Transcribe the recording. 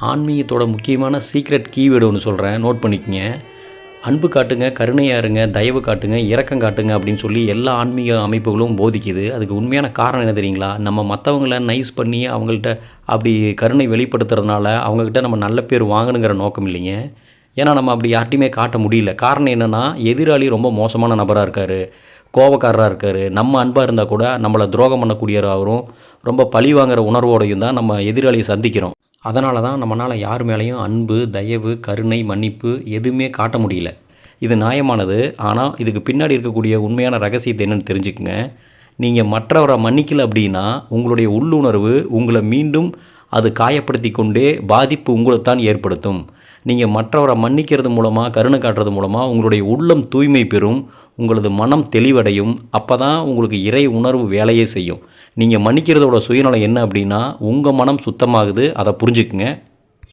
ஆன்மீகத்தோட முக்கியமான secret keyword ஒன்று சொல்கிறேன் நோட் பண்ணிக்கங்க. அன்பு காட்டுங்க கருணையாக இருங்க தயவு காட்டுங்க இரக்கம் காட்டுங்க அப்படின்னு சொல்லி எல்லா ஆன்மீக அமைப்புகளும் போதிக்குது. அதுக்கு உண்மையான காரணம் என்ன தெரியுங்களா? நம்ம மற்றவங்கள நைஸ் பண்ணி அவங்கள்ட்ட அப்படி கருணை வெளிப்படுத்துறதுனால அவங்கக்கிட்ட நம்ம நல்ல பேர் வாங்கணுங்கிற நோக்கம் இல்லைங்க. ஏன்னா நம்ம அப்படி யார்ட்டையுமே காட்ட முடியல. காரணம் என்னென்னா எதிராளி ரொம்ப மோசமான நபராக இருக்கார். கோபக்காரராக இருக்கார். நம்ம அன்பாக இருந்தால் கூட நம்மளை துரோகம் பண்ணக்கூடியவரும் ரொம்ப பழி வாங்குற உணர்வோடையும் தான் நம்ம எதிராளியை சந்திக்கிறோம். அதனால தான் நம்மளால் யார் மேலேயும் அன்பு தயவு கருணை மன்னிப்பு எதுவுமே காட்ட முடியல. இது நியாயமானது. ஆனால் இதுக்கு பின்னாடி இருக்கக்கூடிய உண்மையான ரகசியத்தை என்னென்னு தெரிஞ்சுக்கங்க. நீங்கள் மற்றவரை மன்னிக்கல அப்படின்னா உங்களுடைய உள்ளுணர்வு உங்களை மீண்டும் அது காயப்படுத்தி கொண்டே பாதிப்பு உங்களைத்தான் ஏற்படுத்தும். நீங்கள் மற்றவரை மன்னிக்கிறது மூலமாக கருணை காட்டுறது மூலமாக உங்களுடைய உள்ளம் தூய்மை பெறும் உங்களது மனம் தெளிவடையும் அப்போ தான் உங்களுக்கு இறை உணர்வு வேலையே செய்யும். நீங்கள் மன்னிக்கிறதோட சுயநலம் என்ன அப்படின்னா உங்கள் மனம் சுத்தமாகுது அதை புரிஞ்சுக்குங்க.